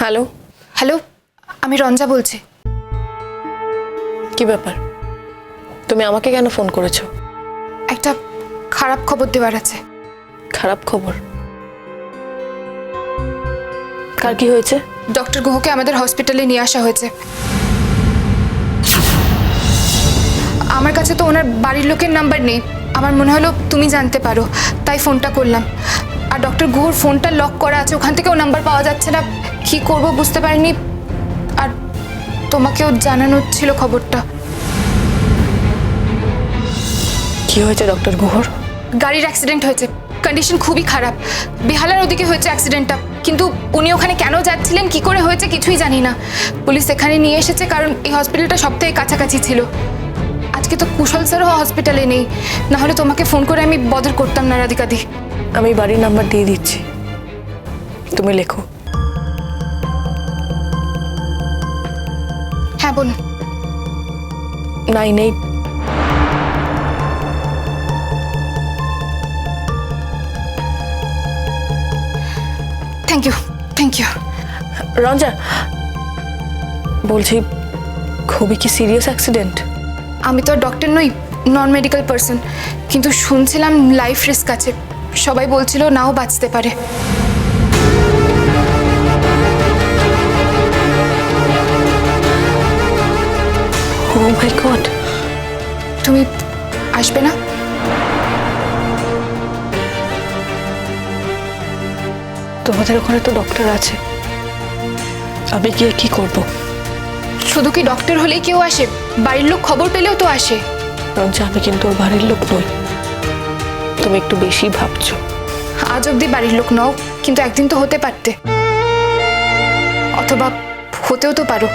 Hello? Hello আমি রঞ্জা বলছি। কি ব্যাপার? তুমি আমাকে কেন ফোন করেছ? একটা খারাপ খবর দেওয়ার আছে। খারাপ খবর? কার কি হয়েছে? ডক্টর গুহকে আমাদের হসপিটালে নিয়ে আসা হয়েছে। আমার কাছে তো ওনার বাড়ির লোকের নাম্বার নেই। আমার মনে হলো তুমি জানতে পারো তাই ফোনটা করলাম। আর ডক্টর গুহর ফোনটা লক করা আছে ওখান থেকেও নাম্বার পাওয়া যাচ্ছে না। কি করব বুঝতে পারিনি। আর তোমাকেও জানানোর ছিল খবরটা। কি হয়েছে ডক্টর গুহর? গাড়ির অ্যাক্সিডেন্ট হয়েছে। কন্ডিশন খুবই খারাপ। বেহালার ওদিকে হয়েছে অ্যাক্সিডেন্টটা কিন্তু উনি ওখানে কেন যাচ্ছিলেন কি করে হয়েছে কিছুই জানি না। পুলিশ এখানে নিয়ে এসেছে কারণ এই হসপিটালটা সবথেকে কাছাকাছি ছিল। আজকে তো কুশল স্যারও হসপিটালে নেই। না হলে তোমাকে ফোন করে আমি বদল করতাম না রাধিকাদি। আমি বাড়ির নাম্বার দিয়ে দিচ্ছি। তুমি লেখো। হ্যাঁ বলুন nine eight thank you thank you Ranja বলছি খুবই কি সিরিয়াস অ্যাক্সিডেন্ট আমি তো ডক্টর নই নন মেডিকেল পার্সন কিন্তু শুনছিলাম লাইফ রিস্ক আছে। সবাই বলছিল নাও বাঁচতে পারে। ও মাই গড তুমি আসবে না? তোমাদের ওখানে তো ডক্টর আছে। আমি গিয়ে কি করব? শুধু কি ডক্টর হলেই কেউ আসে? বাড়ির লোক খবর পেলেও তো আসে। রঞ্জা আমি কিন্তু ওর বাড়ির লোক নই। তুমি একটু বেশি ভাবছ। আজ অব্দি বাড়ির লোক নও কিন্তু একদিন তো হতে পারতে। অথবা হতেও তো পারো।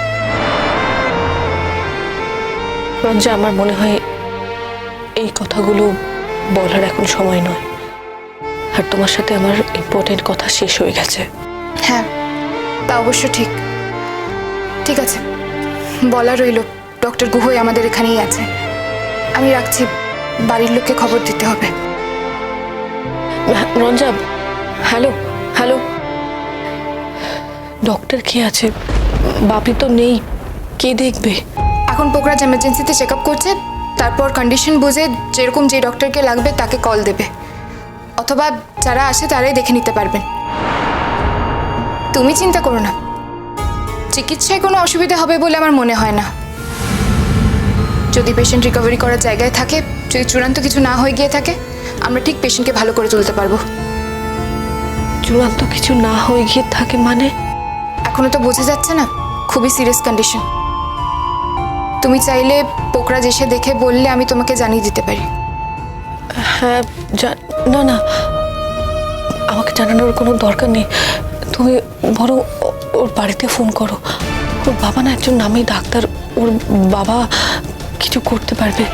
রঞ্জা আমার মনে হয় এই কথাগুলো বলার এখন সময় নয়। আর তোমার সাথে আমার ইম্পর্টেন্ট কথা শেষ হয়ে গেছে। হ্যাঁ তা অবশ্য ঠিক। ঠিক আছে বলা রইল ডক্টর গুহই আমাদের এখানেই আছে। আমি রাখছি বাড়ির লোককে খবর দিতে হবে। Ranja hello hello. ডক্টর কে আছে? বাপি তো নেই কে দেখবে? এখন পোকরাজ এমার্জেন্সিতে চেক আপ করছে তারপর কন্ডিশন বুঝে যেরকম যে ডক্টরকে লাগবে তাকে কল দেবে। অথবা যারা আসে তারাই দেখে নিতে পারবেন। তুমি চিন্তা করো না। চিকিৎসায় কোনো অসুবিধা হবে বলে আমার মনে হয় না। যদি পেশেন্ট রিকভারি করার জায়গায় থাকে যদি চূড়ান্ত কিছু না হয়ে গিয়ে থাকে আমরা ঠিক পেশেন্টকে ভালো করে তুলতে পারব। চূড়ান্ত কিছু না হয়ে গিয়ে থাকে মানে? এখনও তো বোঝা যাচ্ছে না। খুবই সিরিয়াস কন্ডিশন তুমি চাইলে পোকরাজ এসে দেখে বললে আমি তোমাকে জানিয়ে দিতে পারি। হ্যাঁ না না। আমাকে জানানোর কোনো দরকার নেই। তুমি বরং ওর বাড়িতে ফোন করো। ওর বাবা না একজন নামী ডাক্তার। ওর বাবা কিছু করতে পারবে।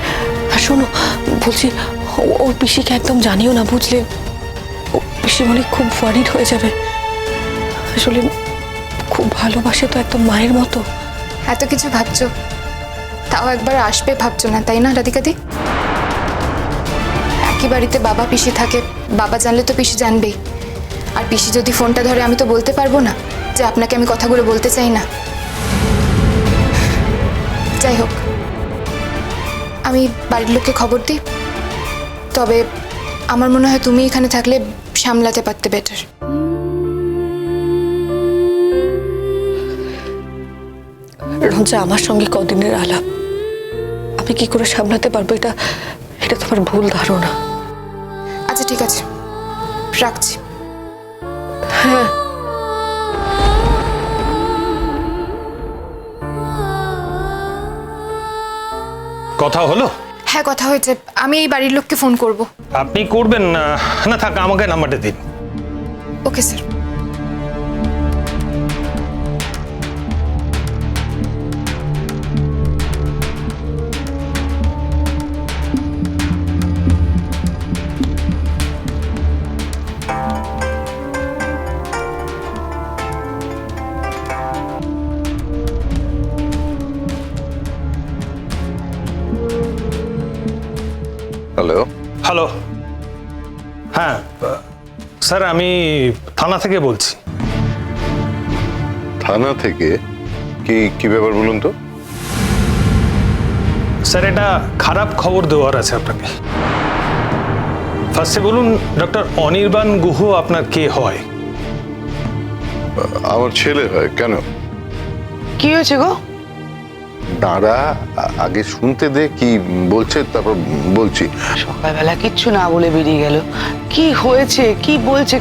আর শোনো বলছি ওর পিসিকে একদম জানিও না বুঝলে? ও পিসি বলে খুব ওয়ারিড হয়ে যাবে। আসলে খুব ভালোবাসে তো একদম মায়ের মতো। এত কিছু ভাবছ? তাও একবার আসবে ভাবছ না, তাই না, রাধিকাদি? একই বাড়িতে বাবা পিসি থাকে, বাবা জানলে তো পিসি জানবেই। আর পিসি যদি ফোনটা ধরে, আমি তো বলতে পারব না যে আপনাকে আমি কথাগুলো বলতে চাই না। যাই হোক, আমি বাড়ির লোককে খবর দিই। তবে আমার মনে হয় তুমি এখানে থাকলে সামলাতে পারতে বেটার রঞ্জা আমার সঙ্গে কদিনের আলাপ? আমি কি করে সামলাতে পারব? এটা এটা তোমার ভুল ধারণা। আচ্ছা ঠিক আছে। রাখছি। হ্যাঁ। কথা হলো? হ্যাঁ কথা হয়েছে। আমি এই বাড়ির লোককে ফোন করব। আপনি করবেন না। না থাক আমাকে নাম্বারটা দিন। Okay sir. স্যার আমি থানা থেকে বলছি। থানা থেকে? কি কি ব্যাপার বলুন তো? স্যার এটা খারাপ খবর দেওয়ার আছে আপনাকে। ফার্স্টে বলুন ডক্টর অনির্বাণ গুহ আপনার কে হয়? আমার ছেলে হয় কেন? কি হয়েছে গো? দাঁড়া আগে শুনতে দে কি বলছে তারপর বলছি। সকালবেলা কিচ্ছু না বলে বেরিয়ে গেল। কি হয়েছে? কি বলছে?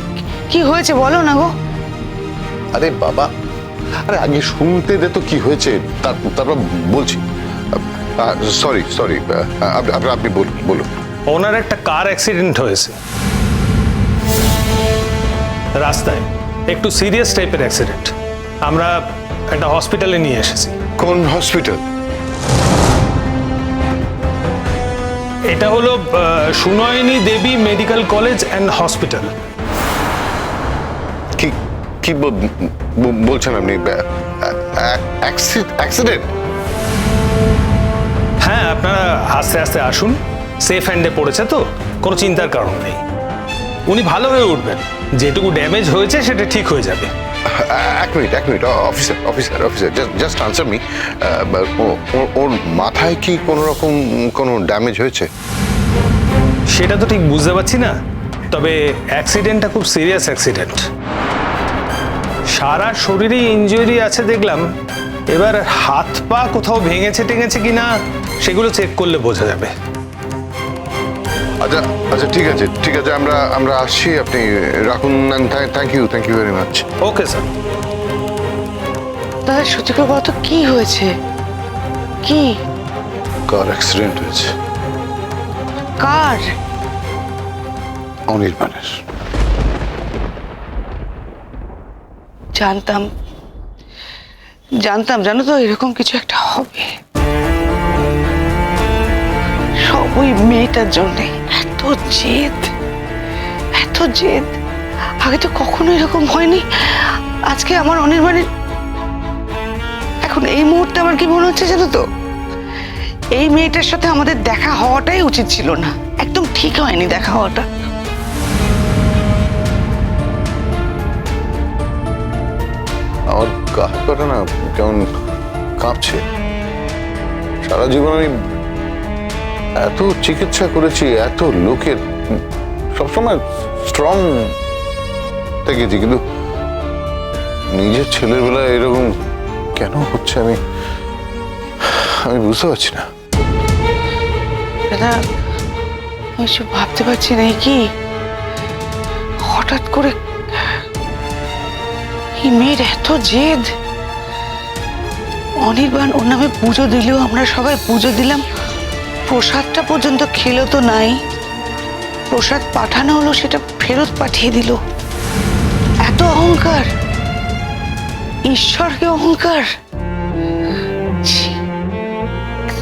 কি হয়েছে বলো না গো। আরে বাবা আরে আগে শুনতে দে তো কি হয়েছে তার- তারপর বলছি। সরি সরি আপনি বলুন বলুন। ওনার একটা কার অ্যাক্সিডেন্ট হয়েছে। রাস্তায় একটু সিরিয়াস টাইপের অ্যাক্সিডেন্ট। আমরা একটা হসপিটালে নিয়ে এসেছি। কোন হসপিটাল এটা হলো আহ, Sunayani Devi medical college and hospital কি কি ব- বলছেন আপনি? অ্যাক্সিডেন্ট হ্যাঁ আপনারা আস্তে আস্তে আসুন। সেফ হ্যান্ডে পড়েছে তো কোনো চিন্তার কারণ নেই। উনি ভালো হয়ে উঠবেন। যেটুকু ড্যামেজ হয়েছে সেটা ঠিক হয়ে যাবে। এক মিনিট এক minute officer officer officer just answer me ওর মাথায় কি কোনো রকম কোনো ড্যামেজ হয়েছে? সেটা তো ঠিক বুঝতে পারছি না, তবে অ্যাক্সিডেন্টটা খুব সিরিয়াস অ্যাক্সিডেন্ট সারা শরীরে ইনজুরি আছে দেখলাম, এবার হাত পা কোথাও ভেঙেছে টেঙেছে কিনা, সেগুলো চেক করলে বোঝা যাবে। আচ্ছা আচ্ছা ঠিক আছে ঠিক আছে আমরা আমরা আসছি আপনি রাখুন thank you thank you very much okay sir দাদা সত্যি করে বলো তো কি হয়েছে? কি? কার অ্যাক্সিডেন্ট হয়েছে। কার? অনির্বাণের। জানতাম জানতাম জানো তো এরকম কিছু একটা হবে। সব ওই মেয়েটার জন্যে। জেদ? এত জেদ? আগে তো কখনো এরকম হয়নি। আজকে আমার অনির্বাণের এখন এই মুহূর্তে আমার কি মনে হচ্ছে জানো তো? এই মেয়েটার সাথে আমাদের দেখা হওয়াটাই উচিত ছিল না। একদম ঠিক হয়নি দেখা হওয়াটা। আমার গা কটা না কেমন কাঁপছে। সারা জীবন আমি এত চিকিৎসা করেছি, এত লোকের সবসময় স্ট্রং থেকেছি, কিন্তু নিজের ছেলের বেলায় এরকম কেন হচ্ছে আমি আমি বুঝতে পারছি না। আমি ভাবতে পারছি না কি? হঠাৎ করে মেয়ের এত জেদ। অনির্বাণ ওর নামে পুজো দিলেও আমরা সবাই পুজো দিলাম। প্রসাদটা পর্যন্ত খেলো তো নাই। প্রসাদ পাঠানো হলো, সেটা ফেরত পাঠিয়ে দিল। এত অহংকার! ঈশ্বরকে অহংকার!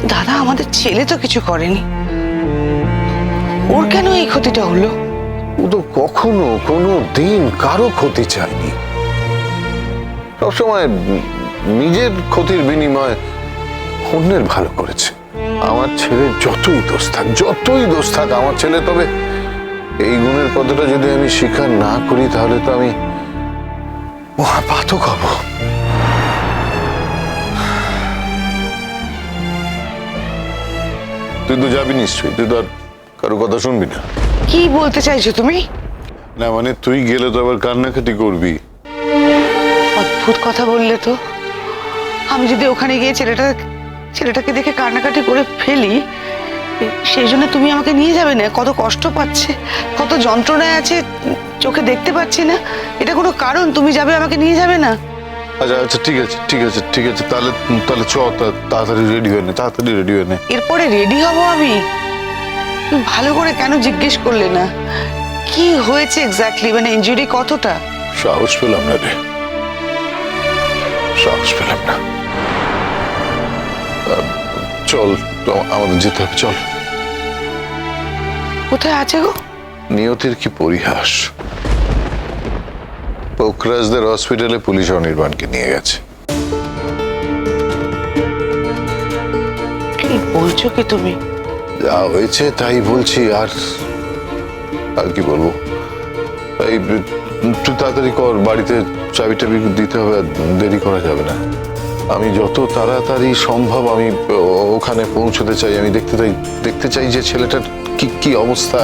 দাদা, আমাদের ছেলে তো কিছু করেনি। ওর কেন এই ক্ষতিটা হলো? ও তো কখনো কোনো দিন কারও ক্ষতি চায়নি। সবসময় নিজের ক্ষতির বিনিময়ে অন্যের ভালো করেছে। আমার ছেলে যতই দোষ থাক যতই দোষ থাক আমার ছেলে তবে এই গুণের কথাটা যদি আমি স্বীকার না করি তাহলে তো আমি মহাপাতক হব। তুই তো যাবি নিশ্চয়ই তুই তো আর কারও কথা শুনবি না। কি বলতে চাইছো তুমি? না মানে তুই গেলে তো আবার কান্নাকাটি করবি। অদ্ভুত কথা বললে তো। আমি যদি ওখানে গিয়ে ছেলেটা ছেলেটাকে দেখে কান্নাকাটি করে ফেলি। সেই জন্য তুমি আমাকে নিয়ে যাবে না? কত কষ্ট পাচ্ছে কত যন্ত্রণায় আছে চোখে দেখতে পাচ্ছি না। এটা কোনো কারণ? তুমি যাবে আমাকে নিয়ে যাবে না? আচ্ছা আচ্ছা ঠিক আছে ঠিক আছে ঠিক আছে। তাহলে তাহলে চ তাড়াতাড়ি রেডি হয়ে নে তাড়াতাড়ি রেডি হয়ে নে। এরপরে রেডি হব আমি? তুমি ভালো করে কেন জিজ্ঞেস করলে না? কি হয়েছে এক্স্যাক্টলি মানে ইনজুরি কতটা? সাহস পেলাম না রে। সাহস পেলাম না। চল আমাদের যেতে হবে চল। কোথায় আছে গো? নিয়তির কি পরিহাস? পোখরাজদের হসপিটালে পুলিশ অনির্বাণকে নিয়ে গেছে। কি বলছো কি তুমি? যা হয়েছে তাই বলছি আর আর কি বলব? এই তুই তাড়াতাড়ি কর বাড়িতে চাবি টাবি দিতে হবে আর দেরি করা যাবে না। আমি যত তাড়াতাড়ি সম্ভব আমি ওখানে পৌঁছতে চাই। আমি দেখতে চাই দেখতে চাই যে ছেলেটার কি কি অবস্থা।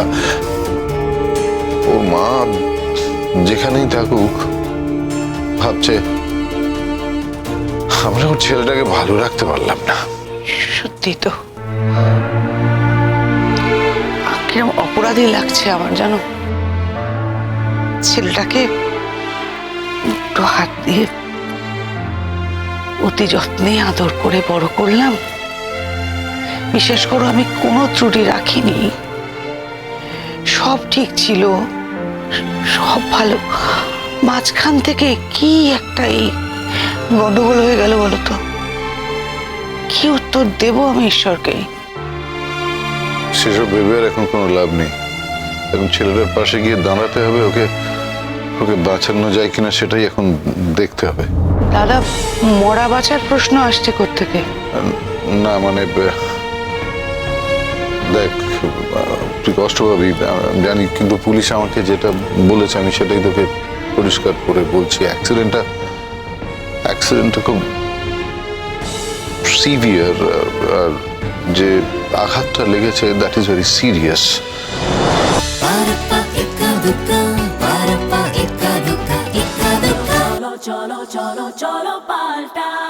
ওর মা যেখানেই থাকুক, ভাবছে, আমরা ওর ছেলেটাকে ভালো রাখতে পারলাম না। সত্যি তো। কিরম অপরাধী লাগছে আমার জানো? ছেলেটাকে একটু হাত দিয়ে অতি যত্নে আদর করে বড় করলাম। বিশেষ করো আমি কোনো ত্রুটি রাখিনি। সব ঠিক ছিল। সব ভালো। মাঝখান থেকে কি একটা এই গন্ডগোল হয়ে গেল বলো তো? কি উত্তর দেব আমি ঈশ্বরকে? সেসব ভেবে এখন কোনো লাভ নেই। এখন ছেলেটার পাশে গিয়ে দাঁড়াতে হবে, ওকে ওকে বাঁচানো যায় কিনা সেটাই এখন দেখতে হবে। দাদা মরা বাঁচার প্রশ্ন আসছে থেকে না মানে দেখ তুই কষ্ট পাবি জানি কিন্তু পুলিশ আমাকে যেটা বলেছে আমি সেটাই তোকে পরিষ্কার করে বলছি। অ্যাক্সিডেন্টটা অ্যাক্সিডেন্টটা খুব সিভিয়ার আর যে আঘাতটা লেগেছে that is very serious Parappa eka duka, parappa